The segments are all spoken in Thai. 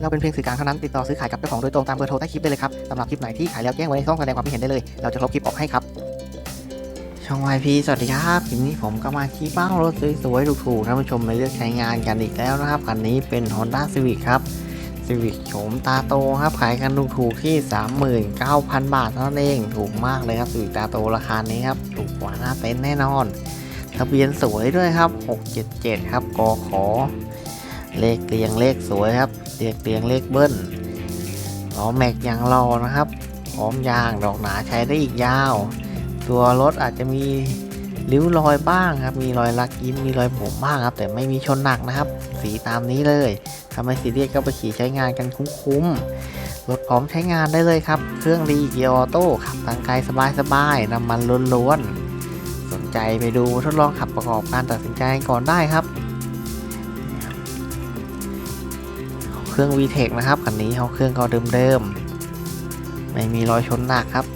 เราเป็นเพียงสื่อกลางเท่านั้นติดต่อซื้อขายกับเจ้าของโดยตรงตามเบอร์โทรใต้คลิปได้เลยครับสำหรับคลิปไหนที่ขายแล้วแจ้งไว้ในช่องแสดงความคิดเห็นได้เลย เราจะลบคลิปออกให้ครับช่อง YP สวัสดีครับคลิปนี้ผมก็มาชี้เป้ารถสวยๆถูกๆท่านผู้ชมมาเลือกใช้งานกันอีกแล้วนะครับคันนี้เป็น Honda Civic ครับ Civic โฉมตาโตครับขายกันถูกๆที่ 39,000 บาทเท่านั้นเองถูกมากเลยครับ Civic ตาโตราคานี้ครับถูกกว่าหน้าเต็นท์แน่นอนทะเบียนสวยด้วยครับ 677 ครับกขอ เลขเรียงเลขสวยครับเลขเรียงเลขเบิ้ลล้อแม็กยังรอนะครับพร้อมยางดอกหนาใช้ได้อีกยาว ตัวรถอาจจะมีริ้วรอยบ้างครับ มีรอยลักยิ้ม มีรอยบุ๋มบ้างครับ แต่ไม่มีชนหนักนะครับ สีตามนี้เลยทำให้ซีเรียสก็ไปขี่ใช้งานกันคุ้มๆ รถพร้อมใช้งานได้เลยครับ เครื่องดีเกียร์ออโต้ขับทางไกลสบายๆน้ำมันล้วนๆ สนใจไปดูทดลองขับประกอบการตัดสินใจก่อนได้ครับ เครื่อง VTEC นะครับคันนี้เขาเครื่องเขาเดิมๆไม่มีรอยชนหนักครับ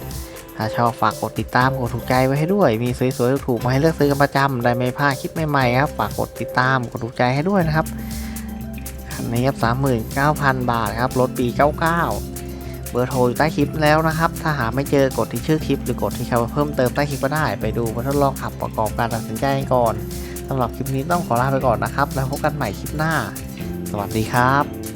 ถ้าชอบฝากกดติดตามกดถูกใจไว้ให้ด้วย มีสวยๆถูกมาให้เลือกซื้อกันประจำได้ไม่พลาดคลิปใหม่ๆครับฝากกดติดตามกดถูกใจให้ด้วยนะครับคันนี้ครับ39,000 บาทครับรถปี 99เบอร์โทรอยู่ใต้คลิปแล้วนะครับ ถ้าหาไม่เจอกดที่ชื่อคลิป หรือกดที่คำว่าเพิ่มเติมใต้คลิปก็ได้ ไปดูมาทดลองขับประกอบการตัดสินใจกันก่อนสำหรับคลิปนี้ต้องขอลาไปก่อนนะครับ แล้วพบกันใหม่คลิปหน้า สวัสดีครับ